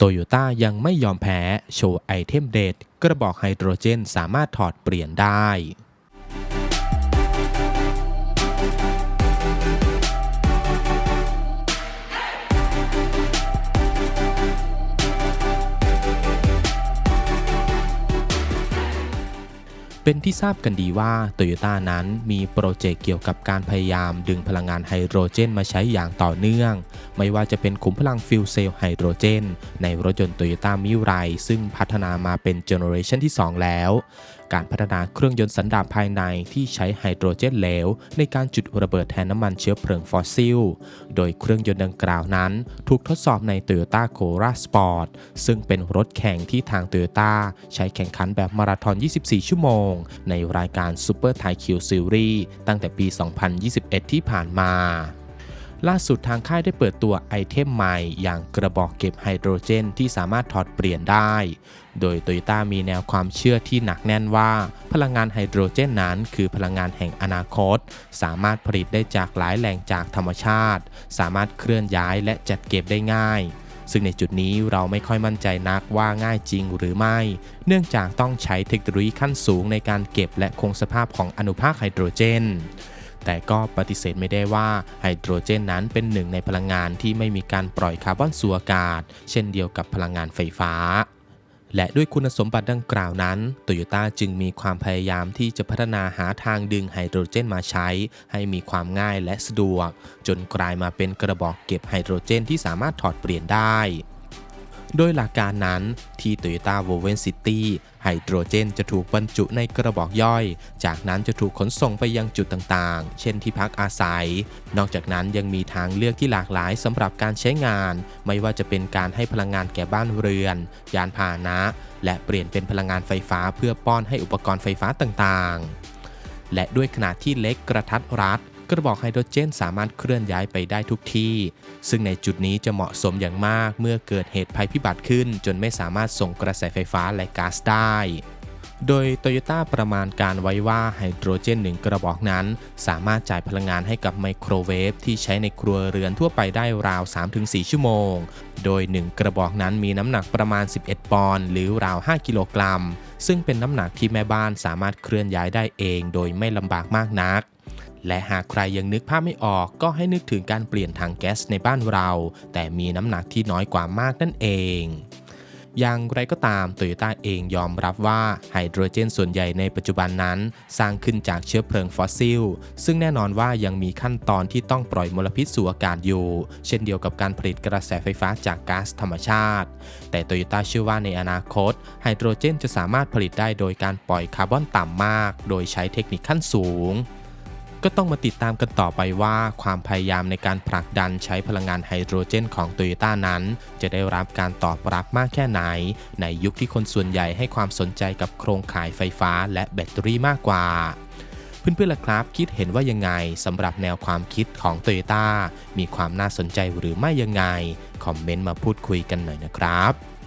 โตโยต้ายังไม่ยอมแพ้ โชว์ไอเทมเด็ดกระบอกไฮโดรเจนสามารถถอดเปลี่ยนได้ เป็นที่ทราบกันดีว่าโตโยต้านั้นมีโปรเจกต์เกี่ยวกับการพยายามดึงพลังงานไฮโดรเจนมาใช้อย่างต่อเนื่อง ไม่ว่าจะเป็นขุมพลังฟิวเซลไฮโดรเจนในรถยนต์โตโยต้ามิไรซึ่งพัฒนามาเป็นเจเนอเรชันที่ 2 แล้ว การพัฒนาเครื่องยนต์สันดาปภายในที่ใช้ไฮโดรเจนเหลว ในการจุดระเบิดแทนน้ำมันเชื้อเพลิงฟอสซิล โดยเครื่องยนต์ดังกล่าวนั้น ถูกทดสอบใน Toyota Corolla Sport ซึ่งเป็นรถแข่งที่ทาง Toyota ใช้แข่งขันแบบมาราธอน 24 ชั่วโมง ในรายการ Super Thai Q Series ตั้งแต่ปี 2021 ที่ผ่านมา ล่าสุดทางค่ายได้เปิดตัวไอเทมใหม่ อย่างกระบอกเก็บไฮโดรเจนที่สามารถถอดเปลี่ยนได้ โดยโตโยต้ามีแนวความเชื่อที่หนักแน่นว่า พลังงานไฮโดรเจนนั้น คือพลังงานแห่งอนาคต สามารถผลิตได้จากหลายแหล่งจากธรรมชาติ สามารถเคลื่อนย้ายและจัดเก็บได้ง่ายซึ่งในจุดนี้เราไม่ค่อยมั่นใจนักว่าง่ายจริงหรือไม่ เนื่องจากต้องใช้เทคโนโลยีขั้นสูงในการเก็บและคงสภาพของอนุภาคไฮโดรเจน แต่ก็ปฏิเสธไม่ได้ว่าไฮโดรเจนนั้นเป็นหนึ่งในพลังงานที่ไม่มีการปล่อยคาร์บอนสู่อากาศ เช่นเดียวกับพลังงานไฟฟ้า และด้วยคุณสมบัติดังกล่าวนั้นโตโยต้าจึงมีความพยายามที่จะพัฒนาหาทางดึงไฮโดรเจนมาใช้ ให้มีความง่ายและสะดวก จนกลายมาเป็นกระบอกเก็บไฮโดรเจนที่สามารถถอดเปลี่ยนได้ โดยหลักการนั้นที่ Toyota v o l v e n City ไฮโดรเจนจะถูกบรรจุในกระบอกย่อย จากนั้นจะถูกขนส่งไปยังจุดต่างๆ เช่นที่พักอาศัย นอกจากนั้นยังมีทางเลือกที่หลากหลายสำหรับการใช้งาน ไม่ว่าจะเป็นการให้พลังงานแก่บ้านเรือน ยานพาหนะ และเปลี่ยนเป็นพลังงานไฟฟ้าเพื่อป้อนให้อุปกรณ์ไฟฟ้าต่างๆ และด้วยขนาดที่เล็กกระทัดรัด กระบอกไฮโดรเจนสามารถเคลื่อนย้ายไปได้ทุกที่ ซึ่งในจุดนี้จะเหมาะสมอย่างมากเมื่อเกิดเหตุภัยพิบัติขึ้น จนไม่สามารถส่งกระแสไฟฟ้าและก๊าซได้ โดยโตโยต้าประมาณการไว้ว่าไฮโดรเจนหนึ่งกระบอกนั้น สามารถจ่ายพลังงานให้กับไมโครเวฟที่ใช้ในครัวเรือนทั่วไปได้ราว 3-4 ชั่วโมง โดย 1 กระบอกนั้นมีน้ำหนักประมาณ 11 ปอนด์หรือราว 5 กิโลกรัม ซึ่งเป็นน้ำหนักที่แม่บ้านสามารถเคลื่อนย้ายได้เอง โดยไม่ลำบากมากนัก และหากใครยังนึกภาพไม่ออกก็ให้นึกถึงการเปลี่ยนถังแก๊สในบ้านเรา แต่มีน้ำหนักที่น้อยกว่ามากนั่นเองอย่างไรก็ตามโตโยต้าเองยอมรับว่าไฮโดรเจนส่วนใหญ่ในปัจจุบันนั้น สร้างขึ้นจากเชื้อเพลิงฟอสซิล ซึ่งแน่นอนว่ายังมีขั้นตอนที่ต้องปล่อยมลพิษสู่อากาศอยู่ เช่นเดียวกับการผลิตกระแสไฟฟ้าจากก๊าซธรรมชาติ แต่โตโยต้าเชื่อว่าในอนาคต ไฮโดรเจนจะสามารถผลิตได้โดยการปล่อยคาร์บอนต่ำมาก โดยใช้เทคนิคขั้นสูง ก็ต้องมาติดตามกันต่อไปว่าความพยายามในการผลักดันใช้พลังงานไฮโดรเจนของโตโยต้านั้น จะได้รับการตอบรับมากแค่ไหน ในยุคที่คนส่วนใหญ่ให้ความสนใจกับโครงข่ายไฟฟ้าและแบตเตอรี่มากกว่า เพื่อนๆล่ะครับ คิดเห็นว่ายังไงสำหรับแนวความคิดของโตโยต้ามีความน่าสนใจหรือไม่ยังไง คอมเมนต์มาพูดคุยกันหน่อยนะครับ